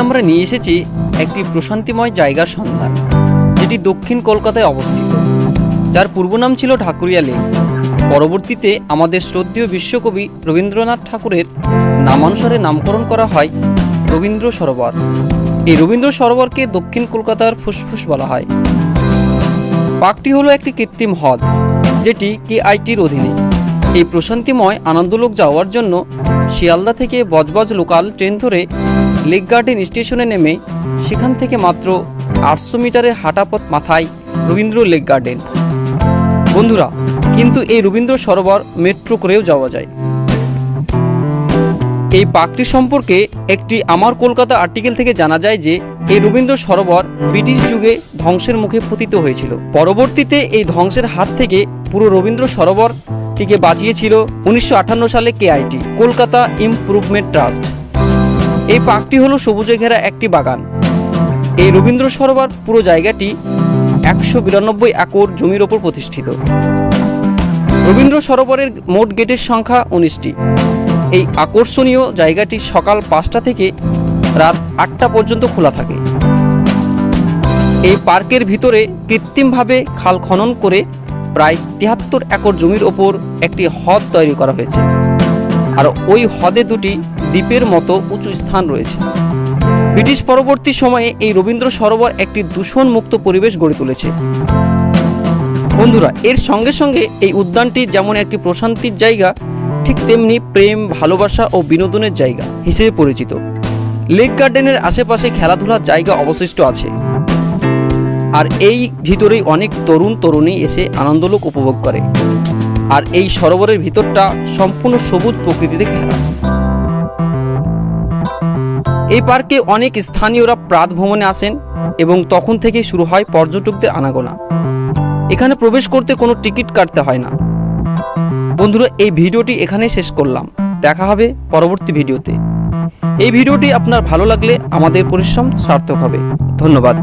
আমরা নিয়ে এসেছি একটি প্রশান্তিময় জায়গার সন্ধান, যেটি দক্ষিণ কলকাতায় অবস্থিত। যার পূর্ব নাম ছিল ঢাকুরিয়া লেক। পরবর্তীতে আমাদের শ্রদ্ধীয় বিশ্বকবি রবীন্দ্রনাথ ঠাকুরের নামানুসারে নামকরণ করা হয় রবীন্দ্র সরোবর। এই রবীন্দ্র সরোবরকে দক্ষিণ কলকাতার ফুসফুস বলা হয়। পার্কটি হলো একটি কৃত্রিম হ্রদ, যেটি কেআইটির অধীনে। এই প্রশান্তিময় আনন্দলোক যাওয়ার জন্য শিয়ালদা থেকে বজবজ লোকাল ট্রেন ধরে লেক গার্ডেন স্টেশনে নেমে সেখান থেকে মাত্র আটশো মিটারের হাঁটাপথ মাথায় রবীন্দ্র লেক গার্ডেন। বন্ধুরা, কিন্তু এই রবীন্দ্র সরোবর মেট্রো করেও যাওয়া যায়। এই পার্কটি সম্পর্কে একটি আমার কলকাতা আর্টিকেল থেকে জানা যায় যে, এই রবীন্দ্র সরোবর ব্রিটিশ যুগে ধ্বংসের মুখে পতিত হয়েছিল। পরবর্তীতে এই ধ্বংসের হাত থেকে পুরো রবীন্দ্র সরোবরটিকে বাঁচিয়েছিল উনিশশো আটান্ন সালে কেআইটি কলকাতা ইমপ্রুভমেন্ট ট্রাস্ট। এই পার্কটি হলো সবুজে ঘেরা একটি বাগান। এই রবীন্দ্র সরোবর পুরো জায়গাটি একশো বিরানব্বই একর জমির ওপর প্রতিষ্ঠিত। রবীন্দ্র সরোবরের মোট গেটের সংখ্যা উনিশটি। এই আকর্ষণীয় জায়গাটি সকাল পাঁচটা থেকে রাত আটটা পর্যন্ত খোলা থাকে। এই পার্কের ভিতরে কৃত্রিমভাবে খাল খনন করে প্রায় তিয়াত্তর একর জমির ওপর একটি হ্রদ তৈরি করা হয়েছে। আর ওই হ্রদে দুটি দ্বীপের মতো উঁচু স্থান রয়েছে। ব্রিটিশ পরবর্তী সময়ে এই রবীন্দ্র সরোবর একটি দূষণ মুক্ত পরিবেশ গড়ে তুলেছে। বন্ধুরা, এর সঙ্গে সঙ্গে এই উদ্যানটি যেমন একটি প্রশান্তির জায়গা, ঠিক তেমনি প্রেম, ভালোবাসা ও বিনোদনের জায়গা হিসেবে পরিচিত। লেক গার্ডেনের আশেপাশে খেলাধুলার জায়গা অবশিষ্ট আছে। আর এই ভিতরেই অনেক তরুণ তরুণী এসে আনন্দলোক উপভোগ করে। আর এই সরোবরের ভিতরটা সম্পূর্ণ সবুজ প্রকৃতিতে ঘেরা। এই পার্কে অনেক স্থানীয়রা প্রাত ভ্রমণে আসেন এবং তখন থেকেই শুরু হয় পর্যটকদের আনাগোনা। এখানে প্রবেশ করতে কোনো টিকিট কাটতে হয় না। বন্ধুরা, এই ভিডিওটি এখানে শেষ করলাম। দেখা হবে পরবর্তী ভিডিওতে। এই ভিডিওটি আপনার ভালো লাগলে আমাদের পরিশ্রম সার্থক হবে। ধন্যবাদ।